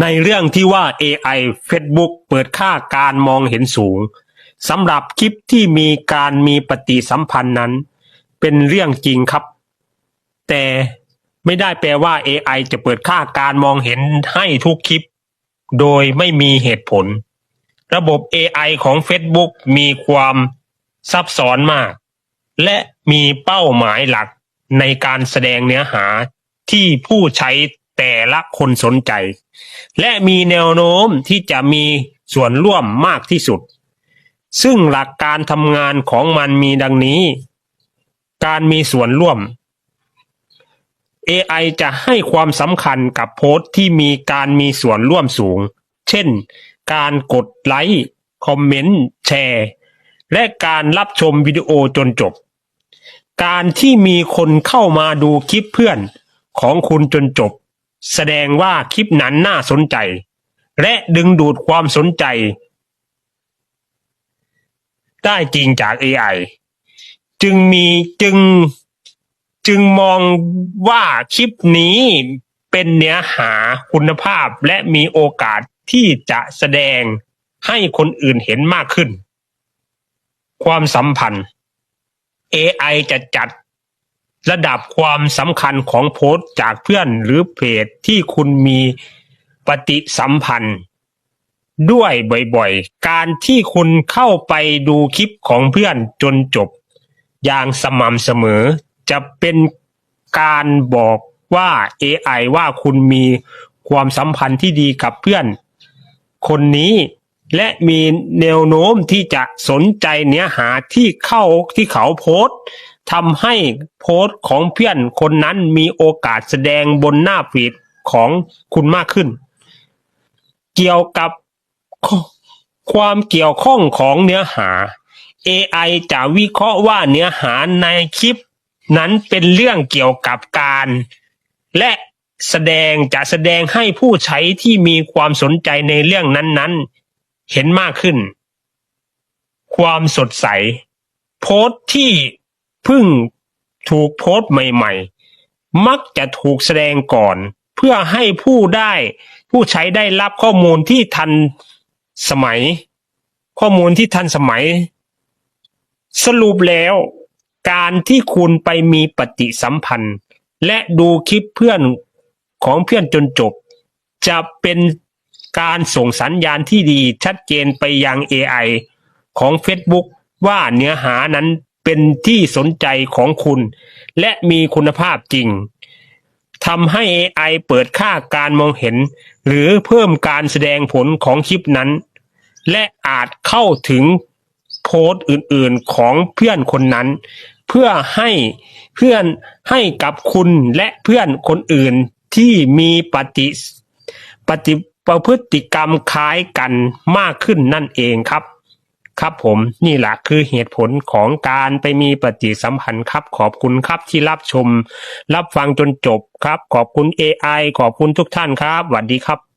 ในเรื่องที่ว่า AI Facebook เปิดค่าการมองเห็นสูงสำหรับคลิปที่มีการมีปฏิสัมพันธ์นั้น เป็นเรื่องจริงครับ แต่ไม่ได้แปลว่า AI จะเปิดค่าการมองเห็นให้ทุกคลิป โดยไม่มีเหตุผล ระบบ AI ของ Facebook มีความซับซ้อนมาก และมีเป้าหมายหลักในการแสดงเนื้อหาที่ผู้ใช้ แต่ละคนสนใจ และมีแนวโน้มที่จะมีส่วนร่วมมากที่สุด ซึ่งหลักการทำงานของมันมีดังนี้ การมีส่วนร่วม AI จะให้ความสำคัญกับโพสต์ที่มีการมีส่วนร่วมสูง เช่น การกดไลค์ คอมเมนต์ แชร์ และการรับชมวิดีโอจนจบ การที่มีคนเข้ามาดูคลิปเพื่อนของคุณจนจบ แสดงว่าคลิปนั้นน่าสนใจ และดึงดูดความสนใจ ได้จริงจาก AI จึงมีจึงจึงมองว่าคลิปนี้เป็นเนื้อหาคุณภาพและมีโอกาสที่จะแสดงให้คนอื่นเห็นมากขึ้น ความสัมพันธ์ AI จะจัด ระดับความสำคัญของโพสต์จากเพื่อนหรือเพจที่คุณมีปฏิสัมพันธ์ ด้วยบ่อยๆ การที่คุณเข้าไปดูคลิปของเพื่อนจนจบ อย่างสม่ำเสมอ จะเป็นการบอกว่า AI ว่าคุณมีความสัมพันธ์ที่ดีกับเพื่อน คนนี้และมีแนวโน้มที่จะสนใจเนื้อหาที่เข้าที่เขาโพสต์ ทำให้โพสต์ของเพื่อนคนนั้นมีโอกาสแสดงบนหน้าฟีดของคุณมากขึ้น เกี่ยวกับความเกี่ยวข้องของเนื้อหา AI จะวิเคราะห์ว่าเนื้อหาในคลิปนั้นเป็นเรื่องเกี่ยวกับการ และแสดงจะแสดงให้ผู้ใช้ที่มีความสนใจในเรื่องนั้นๆ เห็นมากขึ้น ความสดใส โพสต์ที่ พิ่งถูกโพสต์ใหม่ๆ มักจะถูกแสดงก่อน เพื่อให้ผู้ได้ผู้ใช้ได้รับข้อมูลที่ทันสมัย ข้อมูลที่ทันสมัย สรุปแล้ว การที่คุณไปมีปฏิสัมพันธ์ และดูคลิปเพื่อนของเพื่อนจนจบ จะเป็นการส่งสัญญาณที่ดีชัดเจนไปยัง AI ของ Facebook ว่าเนื้อหานั้น เป็นที่สนใจของคุณ และมีคุณภาพจริงทำให้ AI เปิดค่าการมองเห็น หรือเพิ่มการแสดงผลของคลิปนั้น และอาจเข้าถึงโพสต์อื่นๆของเพื่อนคนนั้น เพื่อให้เพื่อนให้กับคุณและเพื่อนคนอื่นที่มีปฏิปฏิประพฤติกรรมคล้ายกันมากขึ้นนั่นเองครับ ครับผมนี่แหละคือเหตุผลของการไปมีปฏิสัมพันธ์ครับ ขอบคุณครับที่รับชม รับฟังจนจบครับ ขอบคุณ AI ขอบคุณทุกท่านครับสวัสดีครับ